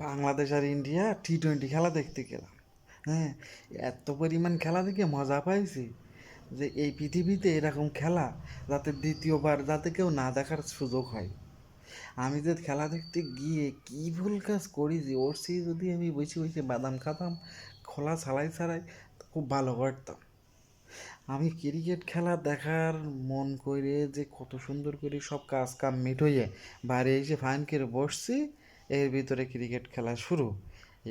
বাংলাদেশ আর India T twenty খেলা দেখতে গেলাম। হ্যাঁ এত পরিমাণ খেলা দেখে মজা পাইছি যে এই পৃথিবীতে এরকম খেলা যাতে দ্বিতীয়বার যাতে কেউ না দেখার সুযোগ হয়। আমি যে খেলা দেখতে গিয়ে কি ভুল কাজ করি যে ওর চেয়ে যদি আমি বসে বসে বাদাম খাতাম, খোলা ছাড়াই ছাড়াই খুব ভালো করতাম। আমি ক্রিকেট খেলা দেখার মন করে যে কত সুন্দর করে সব কাজ কাম মিটইয়ে বাইরে এসে ফাইন করে বসছি এর ভিতরে ক্রিকেট খেলা শুরু।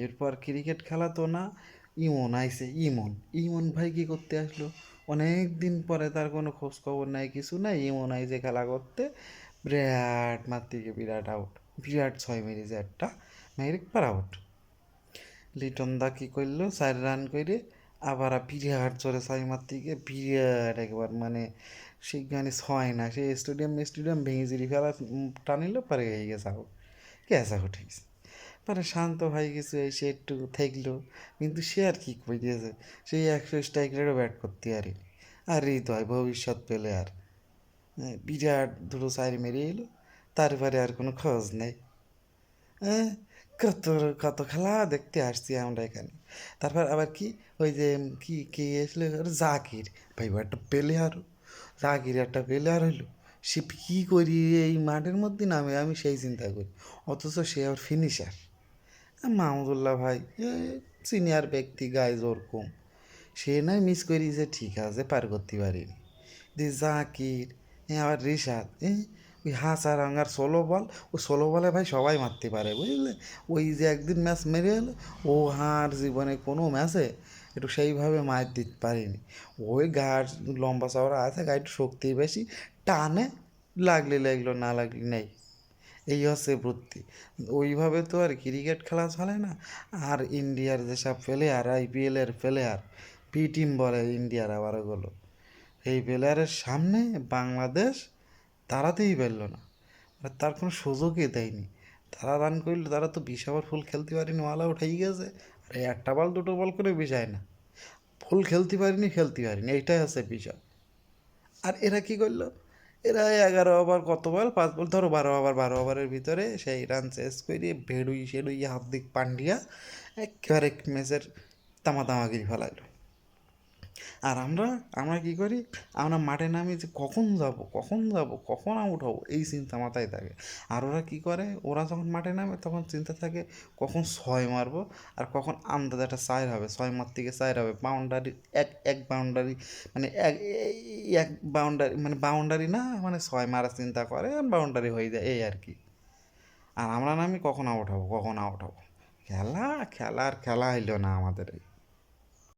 এরপর ক্রিকেট খেলা তো না, ইমন আইছে, ইমন। ইমন ভাই কি করতে আসলো? অনেক দিন পরে তার কোনো খোঁজ খবর নাই, কিছু নাই। ইমন আইসে খেলা করতে, বিরাট গিয়ে বিরাট আউট বিরাট ছয় মেরেছে একটা মেরে পার আউট লিটন দা কী করল? চার রান করে আবার বিরাট জোরে ছয় গিয়ে বিরাট একবার মানে সেখানে ছয় না, সে স্টেডিয়াম স্টেডিয়াম ভেঙে জিরি ফেলা টানিল, পরে হয়ে গেছে আউট ক্যাচা উঠে গেছে মানে শান্ত হয়ে গেছে সে একটু থাকল। কিন্তু সে আর কি দিয়েছে সেই একশো স্ট্রাইক রেটও ব্যাট করতে পারে। আর হৃদয় ভবিষ্যৎ পেলে আর। বিরাট দুটো চার মেরে এলো। তারপরে আর কোনো খোঁজ নেই। হ্যাঁ কত কত খেলা দেখতে আসছি আমরা এখানে। তারপর আবার কি? ওই যে কি, কে ওর জাকির। ভাই একটা প্লেয়ার জাকির একটা পেলে আর হইল। সে কী করি, এই মাঠের মধ্যে নামে, আমি সেই চিন্তা করি। অথচ সে আর ফিনিশার মাহমুদুল্লাহ ভাই সিনিয়র ব্যক্তি, গায়ে জোর কম। সে নাই মিস করি যে ঠিক আছে, পার করতে পারিনি। দি জাকির আবার রিশাদ ওই হাসা রাঙ্গার ষোলো বল ও ষোলো বলে ভাই সবাই মারতে পারে, বুঝলে? ওই যে একদিন ম্যাচ মেরে এলো, ও হার জীবনে কোনো ম্যাচে একটু সেইভাবে মার দিতে পারিনি। ওই গাছ লম্বা চওড়া আছে, গাড়িটা শক্তি বেশি। টানে, লাগলে লাগল, না লাগলে নেই। এই হচ্ছে বৃত্তি ওইভাবে তো আর ক্রিকেট খেলা চলে না। আর ইন্ডিয়ার যেসব প্লেয়ার আইপিএলের প্লেয়ার পি টিম বলে ইন্ডিয়ার আবার ওগুলো। এই প্লেয়ারের সামনে বাংলাদেশ দাঁড়াতেই পারল না। আর তার কোনো সুযোগই দেয়নি। তারা রান করলে তারা তো বিশ ওভার ফুল খেলতে পারেনি ওয়াল হয়ে গেছে। এই একটা বল, দুটো বল করে বিষয় না। ফুল খেলতে পারিনি খেলতে পারিনি, এইটাই আছে বিষয় আর এরা কি করল? এরা এগারো ওভার কত বল? পাঁচ বল, ধরো বারো ওভার, বারো ওভারের ভিতরে সেই রান শেষ করে ভেড়ুই সেড়ুই হার্দিক পান্ডিয়া একেবারে ম্যাচের তামা তামাগিরি ফেলাইলো। আর আমরা আমরা কি করি? আমরা মাঠে নামি যে কখন যাব কখন যাব, কখন আউট হব, এই চিন্তা মাথায় থাকে। আর ওরা কি করে? ওরা যখন মাঠে নামে, তখন চিন্তা থাকে কখন ছয় মারবো আর কখন আন্দাজ একটা চার হবে। ছয় মার থেকে চার হবে। বাউন্ডারি এক এক বাউন্ডারি মানে এক এক বাউন্ডারি মানে বাউন্ডারি না মানে ছয় মারার চিন্তা করে বাউন্ডারি হয়ে যায়, এই আর কি। আর আমরা নামি কখন আউট হব, কখন আউট হব? খেলা খেলা আর খেলা হইল না আমাদের।